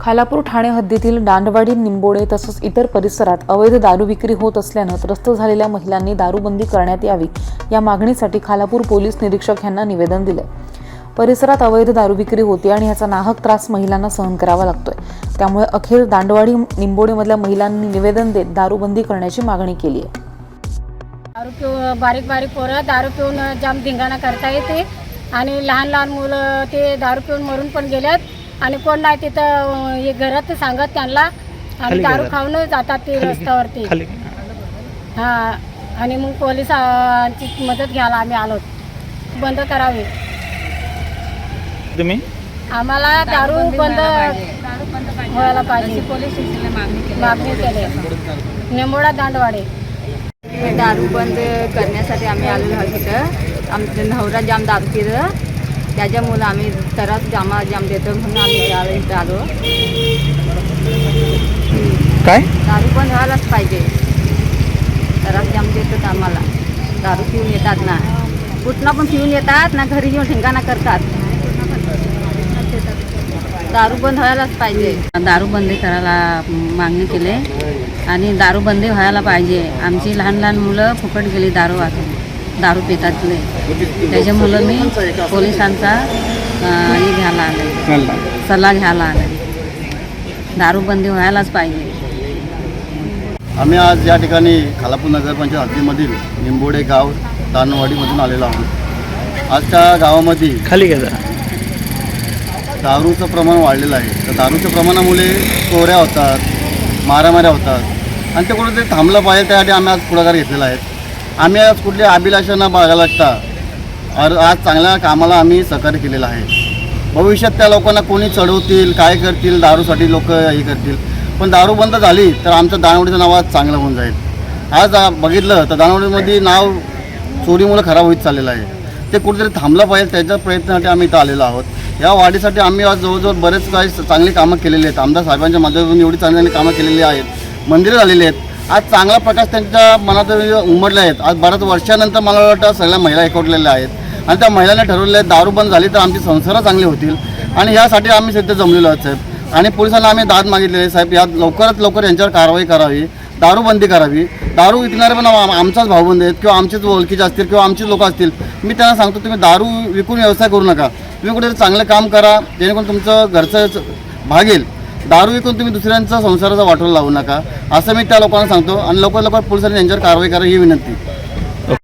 खालापूर ठाणे हद्दीतील दांडवाडी निंबोडे तसंच इतर परिसरात अवैध दारू विक्री होत असल्यानं त्रस्त झालेल्या महिलांनी दारूबंदी करण्यात यावी या मागणीसाठी खालापूर पोलीस निरीक्षक यांना निवेदन दिलंय. परिसरात अवैध दारू विक्री होते आणि याचा नाहक त्रास महिलांना सहन करावा लागतोय. त्यामुळे अखेर दांडवाडी निंबोडेमधल्या महिलांनी निवेदन देत दारूबंदी करण्याची मागणी केली आहे. दारू पिऊन बारीक बारीक पोरं दारू पिऊन जाम धिंगाणा करता येते. आणि लहान लहान मुलं ते दारू पिऊन मरून पण गेल्यात. आणि कोण नाही तिथं हे घरात सांगत त्यांना आणि दारू खाऊन जातात ते रस्त्यावरती. हा आणि मग पोलिसांची मदत घ्यायला आम्ही आलो. बंद करावी. तुम्ही? आम्हाला दारू बंद व्हायला पाहिजे. पोलीस मागणी केली. निंबोडा दांडवाडे. हे दारू बंद करण्यासाठी आम्ही आलेलो आहोत तिथं आमचं नवरा जाम दारू त्याच्यामुळं आम्ही त्रास जामा जाम देतो म्हणून आम्ही इथं आलो काय? दारू बंद व्हायलाच पाहिजे. त्रास जाम देतात आम्हाला. दारू पिऊन येतात ना. कुठनं पण पिऊन येतात ना घरी येऊन ठिंगाणा करतात. दारू बंद व्हायलाच पाहिजे. दारू बंदी करायला मागणी केली. आणि दारू बंदी व्हायला पाहिजे. आमची लहान लहान मुलं फुकट गेली दारू वाचून. दारू पितात नाही. त्याच्यामुळं मी पोलिसांचा हे घ्यायला आले. सल्ला. घ्यायला आले. दारू बंदी व्हायलाच पाहिजे. आम्ही आज या ठिकाणी खालापूर नगरपंचायत हद्दीमधील निंबोडे गाव दानवाडीमधून आलेलो आहोत. आजच्या गावामध्ये खाली घ्या जरा. दारूचं प्रमाण वाढलेलं आहे. तर दारूच्या प्रमाणामुळे चोऱ्या होतात मारामाऱ्या होतात. आणि ते कुठेतरी थांबलं पाहिजे त्यासाठी आम्ही आज पुढाकार घेतलेला आहे. आम्ही आज कुठल्या अभिलाषांना न बघायला लागता और आज चांगल्या कामाला आम्ही सहकार्य केलेलं आहे. भविष्यात त्या लोकांना कोणी चढवतील काय करतील दारूसाठी लोक हे करतील. पण दारू बंद झाली तर आमचं दानवडीचं नाव आज चांगलं होऊन जाईल. आज बघितलं तर दानवडीमध्ये नाव चोरीमुळे खराब होत चाललेलं आहे. ते कुठेतरी थांबलं पाहिजे त्याच्या प्रयत्नासाठी आम्ही इथं आलेलो आहोत. या वाढीसाठी आम्ही आज जवळजवळ बरेच काही चांगली कामं केलेली आहेत. आमदार साहेबांच्या माध्यमातून एवढी चांगली चांगली कामं केलेली आहेत. मंदिरं झालेली आहेत. आज चांगला प्रकाश त्यांच्या मनात उमटले आहेत. आज बऱ्याच वर्षानंतर मला वाटतं सगळ्या महिला एकवटलेल्या आहेत. आणि त्या महिलांनी ठरवलेलं आहे दारू बंद झाली तर आमची संसार चांगली होतील. आणि यासाठी आम्ही सध्या जमलेलो आहोत साहेब. आणि पोलिसांना आम्ही दाद मागितलेले साहेब. यात लवकरात लवकर यांच्यावर कारवाई करावी दारूबंदी करावी. दारू विकणारे पण आम- आमचाच भाऊबंद आहेत किंवा आमचेच ओळखीचे असतील किंवा आमचेच लोक असतील. मी त्यांना सांगतो तुम्ही दारू विकून व्यवसाय करू नका. तुम्ही कुठेतरी चांगलं काम करा जेणेकरून तुमचं घरचं भागेल दारू विकून तुम्ही दुसऱ्यांचा संसाराचा वाटोळा लावू नका. असं मी त्या लोकांना सांगतो आणि लवकर लवकर पोलिसांनी यांच्यावर कारवाई करा ही विनंती.